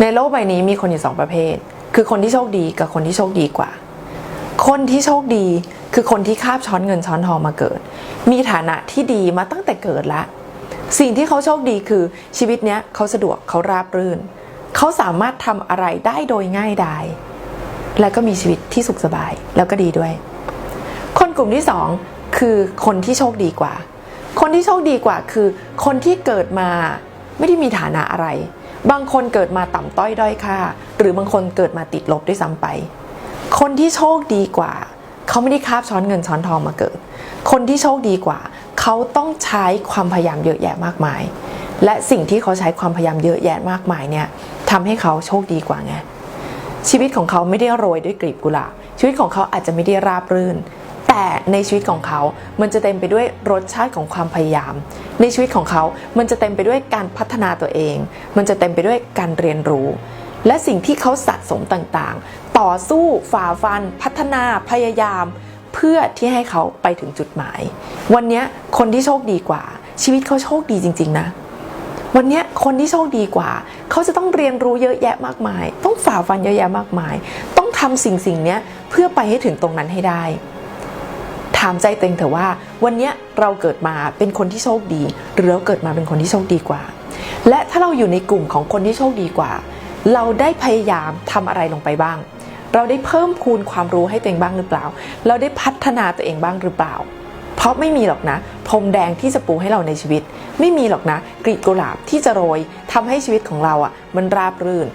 ในโลกใบนี้มีคนอยู่สองประเภท คือคนที่โชคดีกับคนที่โชคดีกว่า คนที่โชคดีคือคนที่คาบช้อนเงินช้อนทองมาเกิด มีฐานะที่ดีมาตั้งแต่เกิดละ สิ่งที่เขาโชคดีคือชีวิตเนี้ยเขาสะดวกเขาราบรื่น เขาสามารถทำอะไรได้โดยง่ายดายและก็มีชีวิตที่สุขสบายแล้วก็ดีด้วย คนกลุ่มที่สองคือคนที่โชคดีกว่า คนที่โชคดีกว่าคือคนที่เกิดมาไม่ได้มีฐานะอะไร บางคนเกิดมาต่ำต้อยด้อยค่า หรือบางคนเกิดมาติดลบด้วยซ้ำไป คนที่โชคดีกว่า เขาไม่ได้คาบช้อนเงินช้อนทองมาเกิด คนที่โชคดีกว่า เขาต้องใช้ความพยายามเยอะแยะมากมาย และสิ่งที่เขาใช้ความพยายามเยอะแยะมากมายเนี่ยทำให้เขาโชคดีกว่าไงชีวิตของเขาไม่ได้โรยด้วยกลีบกุหลาบชีวิตของเขาอาจจะไม่ได้ราบรื่น แต่ในชีวิตของเขา มันจะเต็มไปด้วยรสชาติของความพยายาม ในชีวิตของเขา มันจะเต็มไปด้วยการพัฒนาตัวเอง มันจะเต็มไปด้วยการเรียนรู้ และสิ่งที่เขาสะสมต่างๆ ต่อสู้ฝ่าฟัน พัฒนาพยายาม เพื่อที่ให้เขาไปถึงจุดหมาย วันนี้คนที่โชคดีกว่า ชีวิตเขาโชคดีจริง ๆ นะวันนี้คนที่โชคดีกว่า เขาจะต้องเรียนรู้เยอะแยะมากมาย ต้องฝ่าฟันเยอะแยะมากมาย ต้องทำสิ่งสิ่งนี้เพื่อไปให้ถึงตรงนั้นให้ได้ ถามใจตัวเองเถอะว่า วันนี้เราเกิดมาเป็นคนที่โชคดี หรือเราเกิดมาเป็นคนที่โชคดีกว่า และถ้าเราอยู่ในกลุ่มของคนที่โชคดีกว่า เราได้พยายามทำอะไรลงไปบ้าง เราได้เพิ่มพูนความรู้ให้ตัวเองบ้างหรือเปล่า เราได้พัฒนาตัวเองบ้างหรือเปล่า เพราะไม่มีหรอกนะพรมแดงที่จะปูให้เราในชีวิต ไม่มีหรอกนะกลีบกุหลาบที่จะโรยทำให้ชีวิตของเราอะมันราบรื่น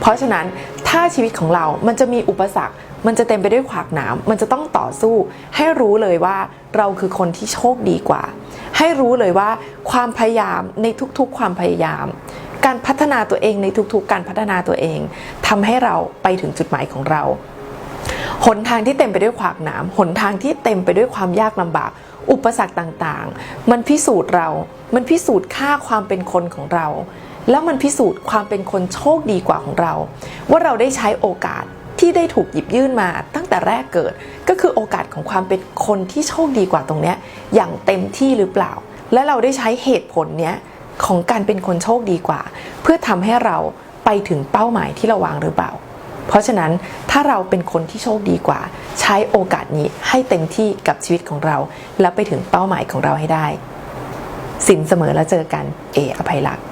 เพราะฉะนั้น ถ้าชีวิตของเรา มันจะมีอุปสรรค มันจะเต็มไปด้วยขวากหนาม มันจะต้องต่อสู้ ให้รู้เลยว่าเราคือคนที่โชคดีกว่า ให้รู้เลยว่าความพยายามในทุกๆ ความพยายาม การพัฒนาตัวเองในทุกๆ การพัฒนาตัวเองทำให้เราไปถึงจุดหมายของเรา หนทางที่เต็มไปด้วยขวากหนาม หนทางที่เต็มไปด้วยความยากลำบาก อุปสรรคต่างๆ มันพิสูจน์เรา มันพิสูจน์ค่าความเป็นคนของเรา แล้วมันพิสูจน์ความเป็นคนโชคดีกว่าของเรา ว่าเราได้ใช้โอกาสที่ได้ถูกหยิบยื่นมาตั้งแต่แรกเกิด ก็คือโอกาสของความเป็นคนที่โชคดีกว่าตรงเนี้ยอย่างเต็มที่หรือเปล่า และเราได้ใช้เหตุผลเนี้ยของการเป็นคนโชคดีกว่า เพื่อทำให้เราไปถึงเป้าหมายที่เราวางหรือเปล่า เพราะฉะนั้นถ้าเราเป็นคนที่โชคดีกว่า ใช้โอกาสนี้ให้เต็มที่กับชีวิตของเรา และไปถึงเป้าหมายของเราให้ได้ สินเสมอแล้วเจอกันเออภัยรักษ์